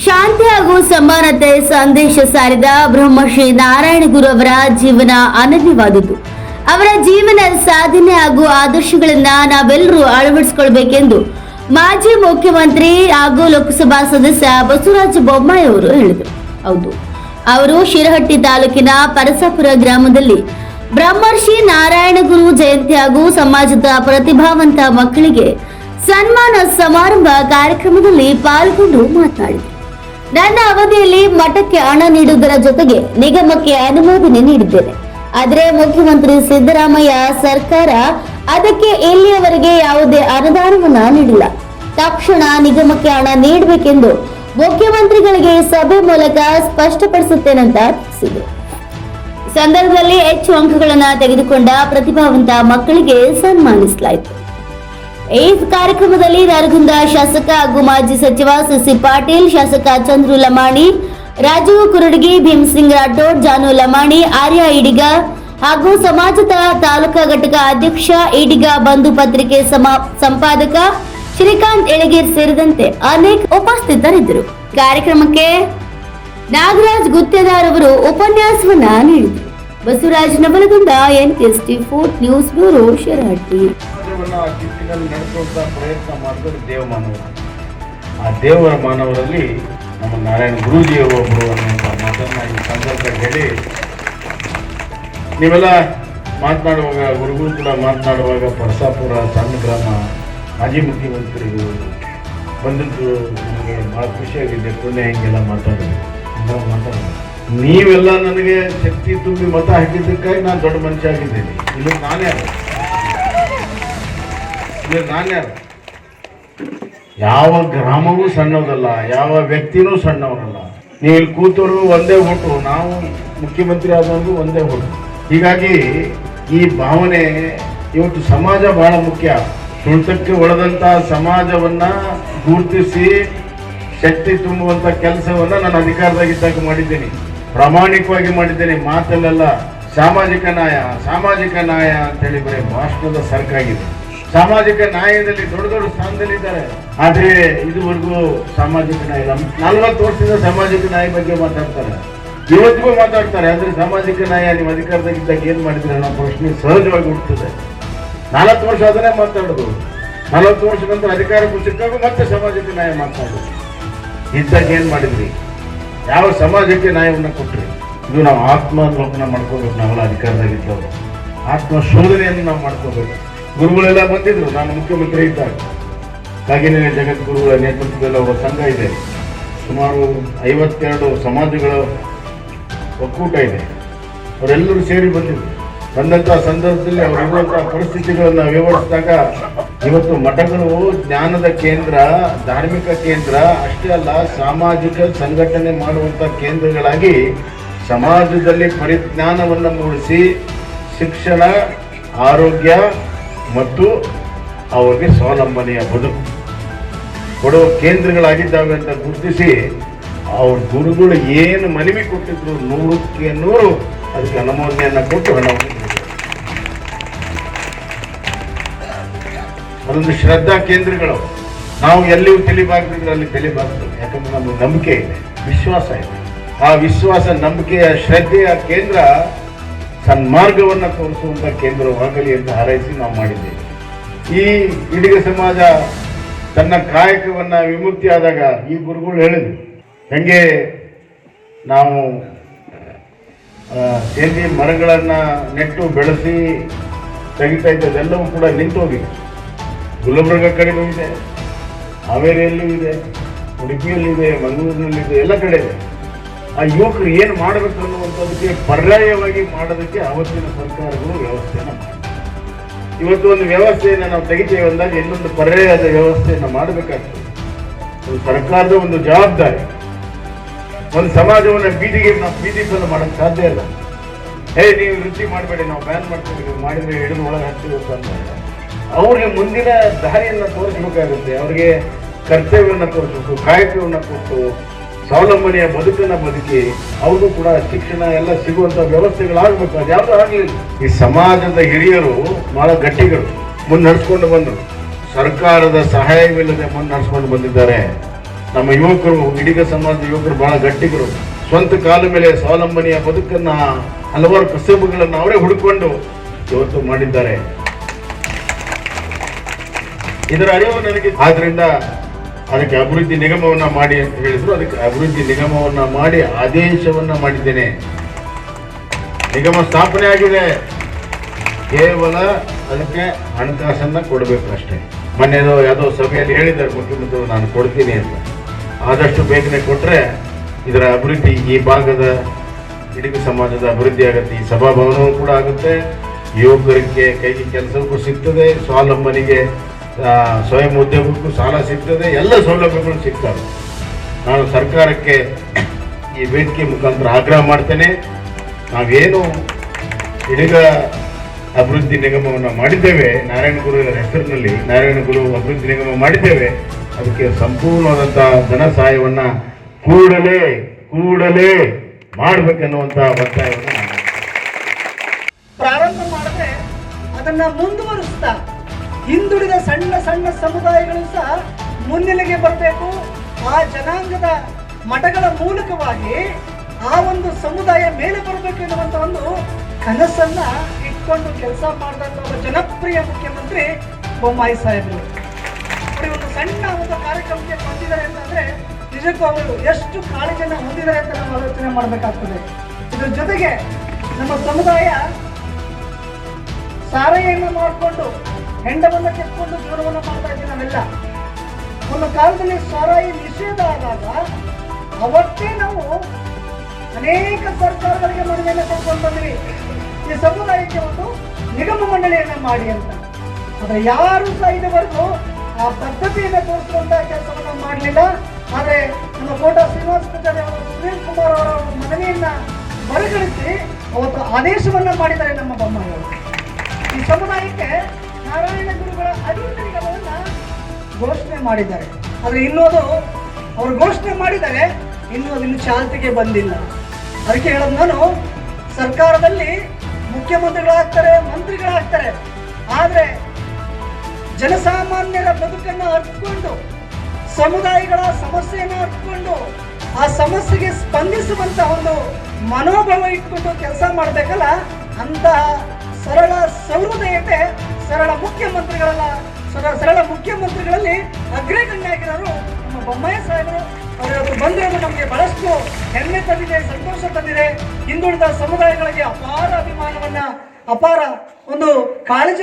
ಶಾಂತಿ ಹಾಗೂ ಸಮಾನತೆ ಸಂದೇಶ ಸಾರಿದ ಬ್ರಹ್ಮಶ್ರೀ ನಾರಾಯಣ ಗುರು ಅವರ ಜೀವನ ಅನನ್ಯವಾದುದು ಅವರ ಜೀವನ ಸಾಧನೆ ಹಾಗೂ ಆದರ್ಶಗಳನ್ನ ನಾವೆಲ್ಲರೂ ಅಳವಡಿಸಿಕೊಳ್ಬೇಕೆಂದು ಮಾಜಿ ಮುಖ್ಯಮಂತ್ರಿ ಹಾಗೂ ಲೋಕಸಭಾ ಸದಸ್ಯ ಬಸವರಾಜ ಬೊಮ್ಮಾಯಿ ಅವರು ಹೇಳಿದರು. ಹೌದು, ಅವರು ಶಿರಹಟ್ಟಿ ತಾಲೂಕಿನ ಪರಸಪುರ ಗ್ರಾಮದಲ್ಲಿ ಬ್ರಹ್ಮರ್ಷಿ ನಾರಾಯಣ ಗುರು ಜಯಂತಿ ಹಾಗೂ ಸಮಾಜದ ಪ್ರತಿಭಾವಂತ ಮಕ್ಕಳಿಗೆ ಸನ್ಮಾನ ಸಮಾರಂಭ ಕಾರ್ಯಕ್ರಮದಲ್ಲಿ ಪಾಲ್ಗೊಂಡು ಮಾತನಾಡಿದರು ನನ್ನ ಅವಧಿಯಲ್ಲಿ ಮಠಕ್ಕೆ ಹಣ ನೀಡುವುದರ ಜೊತೆಗೆ ನಿಗಮಕ್ಕೆ ಅನುಮೋದನೆ ನೀಡಿದ್ದೇನೆ. ಆದರೆ ಮುಖ್ಯಮಂತ್ರಿ ಸಿದ್ದರಾಮಯ್ಯ ಸರ್ಕಾರ ಅದಕ್ಕೆ ಇಲ್ಲಿಯವರೆಗೆ ಯಾವುದೇ ಅನುದಾನವನ್ನ ನೀಡಿಲ್ಲ. ತಕ್ಷಣ ನಿಗಮಕ್ಕೆ ಹಣ ನೀಡಬೇಕೆಂದು ಮುಖ್ಯಮಂತ್ರಿಗಳಿಗೆ ಸಭೆ ಮೂಲಕ ಸ್ಪಷ್ಟಪಡಿಸುತ್ತೇನಂತ ತಿಳಿಸಿದರು ಸಂದರ್ಭದಲ್ಲಿ ಹೆಚ್ಚು ಅಂಕಗಳನ್ನು ತೆಗೆದುಕೊಂಡ ಪ್ರತಿಭಾವಂತ ಮಕ್ಕಳಿಗೆ ಸನ್ಮಾನಿಸಲಾಯಿತು. ಈ ಕಾರ್ಯಕ್ರಮದಲ್ಲಿ ನರಗುಂದ ಶಾಸಕ, ಹಾಗೂ ಮಾಜಿ ಸಚಿವ ಸಿಸಿ ಪಾಟೀಲ್, ಶಾಸಕ ಚಂದ್ರು ಲಮಾಣಿ, ರಾಜು ಕುರುಡಗಿ ಭೀಮಸಿಂಗ್ ರಾಠೋಡ್, ಜಾನು ಲಮಾಣಿ, ಆರ್ಯ ಇಡಿಗ ಹಾಗೂ ಸಮಾಜದ ತಾಲೂಕಾ ಘಟಕ ಅಧ್ಯಕ್ಷ ಇಡಿಗ ಬಂಧು ಪತ್ರಿಕೆ ಸಂಪಾದಕ ಶ್ರೀಕಾಂತ್ ಎಳಗೇರ್ ಸೇರಿದಂತೆ ಅನೇಕ ಉಪಸ್ಥಿತರಿದ್ದರು. ಕಾರ್ಯಕ್ರಮಕ್ಕೆ ನಾಗರಾಜ್ ಗುತ್ತೇದಾರ್ ಅವರು ಉಪನ್ಯಾಸವನ್ನ ನೀಡಿದರು. Basavaraj Navalagunda T four news bureau Shirahatti ಸಮಾಜವನ್ನು ಆ ದಿಕ್ಕಿನಲ್ಲಿ ನಡೆಸುವಂತ ಪ್ರಯತ್ನ ದೇವ ದೇವಮಾನವರು ಆ ದೇವರ ಮಾನವರಲ್ಲಿ ನಮ್ಮ ನಾರಾಯಣ ಗುರುಜಿಯವರು ಒಬ್ಬರು ಅನ್ನುವಂಥ ಮಾತನ್ನ ಈ ಸಂದರ್ಭ ಹೇಳಿ, ನೀವೆಲ್ಲ ಮಾತನಾಡುವಾಗ, ಗುರುಗಳು ಕೂಡ ಮಾತನಾಡುವಾಗ ಪರಸಾಪುರ ಸಣ್ಣ ಗ್ರಾಮ ಮಾಜಿ ಮುಖ್ಯಮಂತ್ರಿಗಳು ಬಂದದ್ದು ನನಗೆ ಭಾಳ ಖುಷಿಯಾಗಿದೆ. ಪುಣ್ಯ ಹಿಂಗೆಲ್ಲ ಮಾತಾಡಿದ್ರು. ಮಾತಾಡೋದು ನೀವೆಲ್ಲ ನನಗೆ ಶಕ್ತಿ ತುಂಬಿ ಮತ ಹಾಕಿದ್ದಕ್ಕಾಗಿ ನಾನು ದೊಡ್ಡ ಮನುಷ್ಯ ಆಗಿದ್ದೇನೆ. ಇಲ್ಲಿ ನಾನೇ ಇಲ್ಲಿ ಯಾವ ಗ್ರಾಮವೂ ಸಣ್ಣದಲ್ಲ ಯಾವ ವ್ಯಕ್ತಿನೂ ಸಣ್ಣವರಲ್ಲ. ನೀವು ಕೂತವರು ಒಂದೇ ಓಟು, ನಾವು ಮುಖ್ಯಮಂತ್ರಿ ಆದವರು ಒಂದೇ ಓಟು. ಹೀಗಾಗಿ ಈ ಭಾವನೆ ಇವತ್ತು ಸಮಾಜ ಬಹಳ ಮುಖ್ಯ. ತುಳಿತಕ್ಕೆ ಒಳದಂತ ಸಮಾಜವನ್ನ ಗುರುತಿಸಿ ಶಕ್ತಿ ತುಂಬುವಂತ ಕೆಲಸವನ್ನ ನಾನು ಅಧಿಕಾರದಾಗಿದ್ದಾಗ ಮಾಡಿದ್ದೇನೆ. ಪ್ರಾಮಾಣಿಕವಾಗಿ ಮಾಡಿದ್ದೇನೆ. ಮಾತಲ್ಲೆಲ್ಲ, ಸಾಮಾಜಿಕ ನ್ಯಾಯ ಸಾಮಾಜಿಕ ನ್ಯಾಯ ಅಂತ ಹೇಳಿ ಬರೀ ಭಾಷಣದ ಸರ್ಕಾಗಿದೆ. ಸಾಮಾಜಿಕ ನ್ಯಾಯದಲ್ಲಿ ದೊಡ್ಡ ದೊಡ್ಡ ಸ್ಥಾನದಲ್ಲಿದ್ದಾರೆ. ಆದ್ರೆ ಇದುವರೆಗೂ ಸಾಮಾಜಿಕ ನ್ಯಾಯ ನಲ್ವತ್ತು ವರ್ಷದಿಂದ ಸಾಮಾಜಿಕ ನ್ಯಾಯ ಬಗ್ಗೆ ಮಾತಾಡ್ತಾರೆ. ಇವತ್ತಿಗೂ ಮಾತಾಡ್ತಾರೆ ಅಂದ್ರೆ ಸಾಮಾಜಿಕ ನ್ಯಾಯ ನೀವು ಅಧಿಕಾರದಾಗಿದ್ದಾಗ ಏನ್ ಮಾಡಿದ್ರೆ ಅನ್ನೋ ಪ್ರಶ್ನೆ ಸಹಜವಾಗಿ ಹುಟ್ಟುತ್ತದೆ. ನಾಲ್ಕು ವರ್ಷ ಅದನ್ನೇ ಮಾತಾಡೋದು. ನಲವತ್ತು ವರ್ಷ ನಂತರ ಅಧಿಕಾರಕ್ಕೂ ಸಿಕ್ಕಾಗ ಮತ್ತೆ ಸಾಮಾಜಿಕ ನ್ಯಾಯ ಮಾತಾಡೋದು. ಇದ್ದಾಗ ಏನ್ ಮಾಡಿದ್ರಿ? ಯಾವ ಸಮಾಜಕ್ಕೆ ನ್ಯಾಯವನ್ನು ಕೊಟ್ರಿ? ಇದು ನಾವು ಆತ್ಮಾವಲೋಕನ ಮಾಡ್ಕೋಬೇಕು, ನಾವೆಲ್ಲ ಅಧಿಕಾರದಾಗಿದ್ದವರು ಆತ್ಮ ಶೋಧನೆಯನ್ನು ನಾವು ಮಾಡ್ಕೋಬೇಕು. ಗುರುಗಳೆಲ್ಲ ಬಂದಿದ್ರು ನಾನು ಮುಖ್ಯಮಂತ್ರಿ ಇದ್ದಾಗ. ಕಾಗಿನೆಲೆ ಜಗದ್ಗುರುಗಳ ನೇತೃತ್ವದಲ್ಲಿ ಅವರ ಸಂಘ ಇದೆ. ಸುಮಾರು ಐವತ್ತೆರಡು ಸಮಾಜಗಳ ಒಕ್ಕೂಟ ಇದೆ. ಅವರೆಲ್ಲರೂ ಸೇರಿ ಬಂದಿದ್ರು. ಬಂದಂತಹ ಸಂದರ್ಭದಲ್ಲಿ ಅವರಿರುವಂತಹ ಪರಿಸ್ಥಿತಿಗಳನ್ನು ವಿವರಿಸಿದಾಗ ಇವತ್ತು ಮಠಗಳು, ಜ್ಞಾನದ ಕೇಂದ್ರ, ಧಾರ್ಮಿಕ ಕೇಂದ್ರ, ಅಷ್ಟೇ ಅಲ್ಲ, ಸಾಮಾಜಿಕ ಸಂಘಟನೆ ಮಾಡುವಂಥ ಕೇಂದ್ರಗಳಾಗಿ ಸಮಾಜದಲ್ಲಿ ಪರಿಜ್ಞಾನವನ್ನು ಮೂಡಿಸಿ ಶಿಕ್ಷಣ, ಆರೋಗ್ಯ ಮತ್ತು ಅವರಿಗೆ ಸ್ವಾವಲಂಬನೆಯ ಬದುಕು. ಕೊಡುವ ಕೇಂದ್ರಗಳಾಗಿದ್ದಾವೆ ಅಂತ ಗುರುತಿಸಿ, ಅವ್ರ ಗುರುಗಳು ಏನು ಮನವಿ ಕೊಟ್ಟಿದ್ರು ನೂರಕ್ಕೆ ನೂರು, ಅದಕ್ಕೆ ಅನುಮೋದನೆಯನ್ನ ಕೊಟ್ಟು ಹಣವನ್ನು. ಅದೊಂದು ಶ್ರದ್ಧಾ ಕೇಂದ್ರಗಳು. ನಾವು ಎಲ್ಲಿಯೂ ತಲೆಬಾಗ್ತಿದ್ರೆ ಅಲ್ಲಿ ತಲೆಬಾಗ್ತದೆ ಯಾಕಂದ್ರೆ ನಮಗೆ ನಂಬಿಕೆ ಇದೆ. ವಿಶ್ವಾಸ ಇದೆ. ಆ ವಿಶ್ವಾಸ ನಂಬಿಕೆಯ ಶ್ರದ್ಧೆಯ ಕೇಂದ್ರ ಸನ್ಮಾರ್ಗವನ್ನು ತೋರಿಸುವಂತ ಕೇಂದ್ರವಾಗಲಿ ಅಂತ ಹಾರೈಸಿ ನಾವು ಮಾಡಿದ್ದೇವೆ. ಈ ಇಡೀ ಸಮಾಜ ತನ್ನ ಕಾಯಕವನ್ನು ವಿಮುಕ್ತಿ ಆದಾಗ ಈ ಗುರುಗಳು ಹೇಳಿದ್ರು. ಹೆಂಗೆ ನಾವು ಸೇರಿ ಮರಗಳನ್ನು ನೆಟ್ಟು ಬೆಳೆಸಿ ತೆಗಿತಾ ಇದ್ದದೆಲ್ಲವೂ ಕೂಡ ನಿಂತು ಹೋಗಿದೆ ಗುಲ್ಬರ್ಗ ಕಡೆಯೂ ಇದೆ, ಹಾವೇರಿಯಲ್ಲೂ ಇದೆ ಉಡುಪಿಯಲ್ಲಿದೆ ಮಂಗಳೂರಿನಲ್ಲಿದೆ ಎಲ್ಲ ಕಡೆ ಇದೆ. ಆ ಯುವಕರು ಏನು ಮಾಡಬೇಕು ಅನ್ನುವಂಥದ್ದಕ್ಕೆ ಪರ್ಯಾಯವಾಗಿ ಮಾಡೋದಕ್ಕೆ ಅವತ್ತಿನ ಸರ್ಕಾರಗಳು ವ್ಯವಸ್ಥೆಯನ್ನು ಮಾಡಿದೆ ಇವತ್ತು ಒಂದು ವ್ಯವಸ್ಥೆಯನ್ನು ನಾವು ತೆಗಿತೇವೆ ಅಂದಾಗ ಇನ್ನೊಂದು ಪರ್ಯಾಯದ ವ್ಯವಸ್ಥೆಯನ್ನು ಮಾಡಬೇಕಾಗ್ತದೆ. ಒಂದು ಸರ್ಕಾರದ ಒಂದು ಜವಾಬ್ದಾರಿ. ಒಂದು ಸಮಾಜವನ್ನು ಬೀದಿಗೆ ನಾವು ಬೀದಿ ಬಂದು ಮಾಡೋಕ್ಕೆ ಸಾಧ್ಯ ಇಲ್ಲ. ಹೇ, ನೀವು ವೃತ್ತಿ ಮಾಡಬೇಡಿ, ನಾವು ಬ್ಯಾನ್ ಮಾಡ್ತೀವಿ ಮಾಡಿದ್ರೆ ಹಿಡಿದು ಒಳಗೆ ಹಾಕ್ತೀವಿ ಅಂತ ಅವ್ರಿಗೆ ಮುಂದಿನ ದಾರಿಯನ್ನು ತೋರಿಸಬೇಕಾಗುತ್ತೆ. ಅವ್ರಿಗೆ ಕರ್ತವ್ಯವನ್ನು ತೋರಿಸ್ಬೇಕು, ಕಾಯಕವನ್ನು ಕೊಟ್ಟು ಸ್ವಾವಲಂಬನೆಯ ಬದುಕನ್ನು ಬದುಕಿ ಅವ್ರಿಗೂ ಕೂಡ ಶಿಕ್ಷಣ ಎಲ್ಲ ಸಿಗುವಂತ ವ್ಯವಸ್ಥೆಗಳಾಗಬೇಕು. ಅದು ಯಾವುದೂ ಆಗಲಿಲ್ಲ ಈ ಸಮಾಜದ ಹಿರಿಯರು ಬಹಳ ಗಟ್ಟಿಗಳು ಮುನ್ನಡೆಸ್ಕೊಂಡು ಬಂದರು. ಸರ್ಕಾರದ ಸಹಾಯವಿಲ್ಲದೆ ಮುನ್ನಡೆಸ್ಕೊಂಡು ಬಂದಿದ್ದಾರೆ. ನಮ್ಮ ಯುವಕರು ಇಡೀ ಸಮಾಜದ ಯುವಕರು ಬಹಳ ಗಟ್ಟಿಗರು. ಸ್ವಂತ ಕಾಲ ಮೇಲೆ ಸ್ವಾವಲಂಬನೆಯ ಬದುಕನ್ನ ಹಲವಾರು ಕಸಬುಗಳನ್ನು ಅವರೇ ಹುಡುಕೊಂಡು ಇವತ್ತು ಮಾಡಿದ್ದಾರೆ. ಇದರ ಅರಿವು ನನಗೆ ಆದ್ರಿಂದ ಅದಕ್ಕೆ ಅಭಿವೃದ್ಧಿ ನಿಗಮವನ್ನು ಮಾಡಿ ಅಂತ ಹೇಳಿದ್ರು. ಅದಕ್ಕೆ ಅಭಿವೃದ್ಧಿ ನಿಗಮವನ್ನು ಮಾಡಿ ಆದೇಶವನ್ನು ಮಾಡಿದ್ದೇನೆ. ನಿಗಮ ಸ್ಥಾಪನೆ ಆಗಿದೆ. ಕೇವಲ ಅದಕ್ಕೆ ಹಣಕಾಸನ್ನ ಕೊಡಬೇಕು ಅಷ್ಟೇ. ಮೊನ್ನೆದು ಯಾವುದೋ ಸಭೆಯಲ್ಲಿ ಹೇಳಿದ್ದಾರೆ ಮುಖ್ಯಮಂತ್ರಿಗಳು ನಾನು ಕೊಡ್ತೀನಿ ಅಂತ. ಆದಷ್ಟು ಬೇಗನೆ ಕೊಟ್ಟರೆ ಇದರ ಅಭಿವೃದ್ಧಿ ಈ ಭಾಗದ ಇಡೀ ಸಮಾಜದ ಅಭಿವೃದ್ಧಿ ಆಗುತ್ತೆ. ಈ ಸಭಾಭವನವೂ ಕೂಡ ಆಗುತ್ತೆ. ಯುವಕರಿಗೆ ಕೈಗೆ ಕೆಲಸಕ್ಕೂ ಸಿಗ್ತದೆ. ಸ್ವಾವಲಂಬನೆಗೆ ಸ್ವಯಂ ಉದ್ಯೋಗಕ್ಕೂ ಸಾಲ ಸಿಗ್ತದೆ, ಎಲ್ಲ ಸೌಲಭ್ಯಗಳು ಸಿಗ್ತವೆ. ನಾನು ಸರ್ಕಾರಕ್ಕೆ ಈ ವೇದಿಕೆ ಮುಖಾಂತರ ಆಗ್ರಹ ಮಾಡ್ತೇನೆ. ನಾವೇನು ಹಿಡಿಗ ಅಭಿವೃದ್ಧಿ ನಿಗಮವನ್ನು ಮಾಡಿದ್ದೇವೆ, ನಾರಾಯಣ ಗುರುಗಳ ಹೆಸರಿನಲ್ಲಿ ನಾರಾಯಣ ಗುರು ಅಭಿವೃದ್ಧಿ ನಿಗಮ ಮಾಡಿದ್ದೇವೆ. ಅದಕ್ಕೆ ಸಂಪೂರ್ಣವಾದಂಥ ಧನ ಸಹಾಯವನ್ನು ಕೂಡಲೇ ಕೂಡಲೇ ಮಾಡಬೇಕೆನ್ನುವಂಥ ಒತ್ತಾಯವನ್ನು ನಾನು ಪ್ರಾರಂಭ ಮಾಡಿದ್ರೆ ಅದನ್ನ ಮುಂದುವರಿಸ್ತಾ ಹಿಂದುಳಿದ ಸಣ್ಣ ಸಣ್ಣ ಸಮುದಾಯಗಳು ಸಹ ಮುನ್ನೆಲೆಗೆ ಬರಬೇಕು. ಆ ಜನಾಂಗದ ಮಠಗಳ ಮೂಲಕವಾಗಿ ಆ ಒಂದು ಸಮುದಾಯ ಮೇಲೆ ಬರಬೇಕು ಎನ್ನುವಂತ ಒಂದು ಕನಸನ್ನ ಇಟ್ಕೊಂಡು ಕೆಲಸ ಮಾಡಿದಂತ ಒಬ್ಬ ಜನಪ್ರಿಯ ಮುಖ್ಯಮಂತ್ರಿ ಬೊಮ್ಮಾಯಿ ಸಾಹೇಬರು. ಅವರು ಒಂದು ಸಣ್ಣ ಒಂದು ಕಾರ್ಯಕ್ರಮಕ್ಕೆ ಬಂದಿದ್ದಾರೆ ಅಂತಂದ್ರೆ ನಿಜಕ್ಕೂ ಅವರು ಎಷ್ಟು ಕಾಳಜಿಯನ್ನು ಹೊಂದಿದ್ದಾರೆ ಅಂತ ನಾವು ಆಲೋಚನೆ ಮಾಡಬೇಕಾಗ್ತದೆ. ಇದ್ರ ಜೊತೆಗೆ ನಮ್ಮ ಸಮುದಾಯ ಸಾರಾಯಿಯನ್ನು ಮಾಡಿಕೊಂಡು ಹೆಂಡವನ್ನು ಕೆತ್ಕೊಂಡು ಜೀವನವನ್ನು ಮಾಡ್ತಾ ಇದ್ದೀವಿ ನಾವೆಲ್ಲ. ಒಂದು ಕಾಲದಲ್ಲಿ ಸಾರಾಯಿ ನಿಷೇಧ ಆದಾಗ ಅವತ್ತೇ ನಾವು ಅನೇಕ ಸರ್ಕಾರಗಳಿಗೆ ಮನವಿಯನ್ನು ಕೊಡ್ಕೊಂಡು ಬಂದ್ವಿ. ಈ ಸಮುದಾಯಕ್ಕೆ ಒಂದು ನಿಗಮ ಮಂಡಳಿಯನ್ನ ಮಾಡಿ ಅಂತ. ಆದ್ರೆ ಯಾರು ಸಹ ಇದುವರೆಗೂ ಆ ಪದ್ಧತಿಯನ್ನು ತೋರಿಸುವಂತಹ ಕೆಲಸವನ್ನು ಮಾಡಲಿಲ್ಲ. ಆದರೆ ನಮ್ಮ ಕೋಟಾ ಶ್ರೀನಿವಾಸ ಪೂಜಾರಿ ಅವರು, ಸುನೀಲ್ ಕುಮಾರ್ ಅವರ ಮನವಿಯನ್ನ ಮರುಕಳಿಸಿ ಅವತ್ತು ಆದೇಶವನ್ನ ಮಾಡಿದ್ದಾರೆ ನಮ್ಮ ಬೊಮ್ಮಾಯಿಯವರು ಈ ಸಮುದಾಯಕ್ಕೆ ಘೋಷಣೆ ಮಾಡಿದ್ದಾರೆ. ಆದರೆ ಇನ್ನೋದು ಅವರು ಘೋಷಣೆ ಮಾಡಿದರೆ ಇನ್ನೂ ಅದನ್ನು ಚಾಲ್ತಿಗೆ ಬಂದಿಲ್ಲ. ಅದಕ್ಕೆ ಹೇಳೋದು ನಾನು, ಸರ್ಕಾರದಲ್ಲಿ ಮುಖ್ಯಮಂತ್ರಿಗಳಾಗ್ತಾರೆ, ಮಂತ್ರಿಗಳಾಗ್ತಾರೆ, ಆದರೆ ಜನಸಾಮಾನ್ಯರ ಬದುಕನ್ನು ಅರ್ಥಕೊಂಡು ಸಮುದಾಯಗಳ ಸಮಸ್ಯೆಯನ್ನು ಅರ್ಥಕೊಂಡು ಆ ಸಮಸ್ಯೆಗೆ ಸ್ಪಂದಿಸುವಂತಹ ಒಂದು ಮನೋಭಾವ ಇಟ್ಕೊಂಡು ಕೆಲಸ ಮಾಡಬೇಕಲ್ಲ, ಅಂತಹ ಸರಳ ಸಹೃದಯತೆ ಸರಳ ಮುಖ್ಯಮಂತ್ರಿಗಳಲ್ಲ ಸರಳ ಮುಖ್ಯಮಂತ್ರಿಗಳಲ್ಲಿ ಅಗ್ರಗಣ್ಯಾಗಿರೋರು ನಮ್ಮ ಬೊಮ್ಮಾಯ ಸಾಹೇಬರು. ಅವರು ಇವತ್ತು ಬಂದಿರೋದು ನಮಗೆ ಬಹಳಷ್ಟು ಹೆಮ್ಮೆ ತಂದಿದೆ, ಸಂತೋಷ ತಂದಿದೆ. ಹಿಂದುಳಿದ ಸಮುದಾಯಗಳಿಗೆ ಅಪಾರ ಅಭಿಮಾನವನ್ನ, ಅಪಾರ ಒಂದು ಕಾಳಜಿ